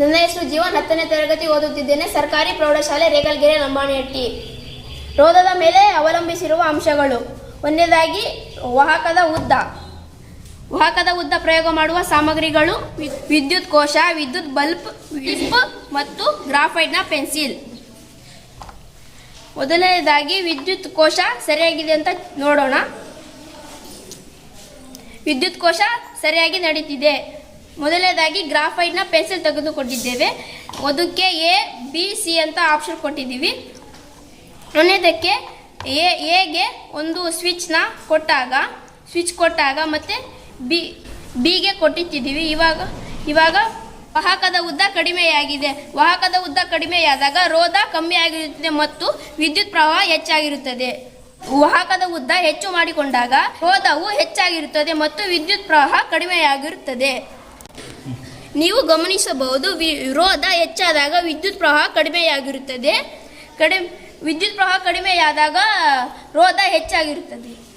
ನನ್ನ ಹೆಸರು ಜೀವನ್ ಹತ್ತನೇ ತರಗತಿ ಓದುತ್ತಿದ್ದೇನೆ. ಸರ್ಕಾರಿ ಪ್ರೌಢಶಾಲೆ ರೇಗಲ್ಗೆರೆ, ಲಂಬಾಣಿಹಟ್ಟಿ. ರೋಧದ ಮೇಲೆ ಅವಲಂಬಿಸಿರುವ ಅಂಶಗಳು. ಒಂದನೇದಾಗಿ, ವಾಹಕದ ಉದ್ದ. ವಾಹಕದ ಉದ್ದ ಪ್ರಯೋಗ ಮಾಡುವ ಸಾಮಗ್ರಿಗಳು ವಿದ್ಯುತ್ ಕೋಶ, ವಿದ್ಯುತ್ ಬಲ್ಬ್ ಟಿಪ್ ಮತ್ತು ಗ್ರಾಫೈಡ್ನ ಪೆನ್ಸಿಲ್. ಮೊದಲನೇದಾಗಿ, ವಿದ್ಯುತ್ ಕೋಶ ಸರಿಯಾಗಿದೆ ಅಂತ ನೋಡೋಣ. ವಿದ್ಯುತ್ ಕೋಶ ಸರಿಯಾಗಿ ನಡೀತಿದೆ. ಮೊದಲನೇದಾಗಿ ಗ್ರಾಫೈಟ್ನ ಪೆನ್ಸಿಲ್ ತೆಗೆದುಕೊಂಡಿದ್ದೇವೆ. ಅದಕ್ಕೆ ಎ ಬಿ ಸಿ ಅಂತ ಆಪ್ಷನ್ ಕೊಟ್ಟಿದ್ದೀವಿ. ಒಂದನೇದಕ್ಕೆ ಎ ಎಗೆ ಒಂದು ಸ್ವಿಚ್ನ ಕೊಟ್ಟಾಗ ಸ್ವಿಚ್ ಕೊಟ್ಟಾಗ ಮತ್ತು ಬಿ ಬಿಗೆ ಕೊಟ್ಟಿದ್ದೀವಿ ಇವಾಗ ಇವಾಗ ವಾಹಕದ ಉದ್ದ ಕಡಿಮೆಯಾಗಿದೆ. ವಾಹಕದ ಉದ್ದ ಕಡಿಮೆಯಾದಾಗ ರೋಧ ಕಮ್ಮಿಯಾಗಿರುತ್ತದೆ ಮತ್ತು ವಿದ್ಯುತ್ ಪ್ರವಾಹ ಹೆಚ್ಚಾಗಿರುತ್ತದೆ. ವಾಹಕದ ಉದ್ದ ಹೆಚ್ಚು ಮಾಡಿಕೊಂಡಾಗ ರೋಧವು ಹೆಚ್ಚಾಗಿರುತ್ತದೆ ಮತ್ತು ವಿದ್ಯುತ್ ಪ್ರವಾಹ ಕಡಿಮೆಯಾಗಿರುತ್ತದೆ. ನೀವು ಗಮನಿಸಬಹುದು ವಿರೋಧ ಹೆಚ್ಚಾದಾಗ ವಿದ್ಯುತ್ ಪ್ರವಾಹ ಕಡಿಮೆಯಾಗಿರುತ್ತದೆ. ಕಡಿಮೆ ವಿದ್ಯುತ್ ಪ್ರವಾಹ ಕಡಿಮೆಯಾದಾಗ ರೋಧ ಹೆಚ್ಚಾಗಿರುತ್ತದೆ.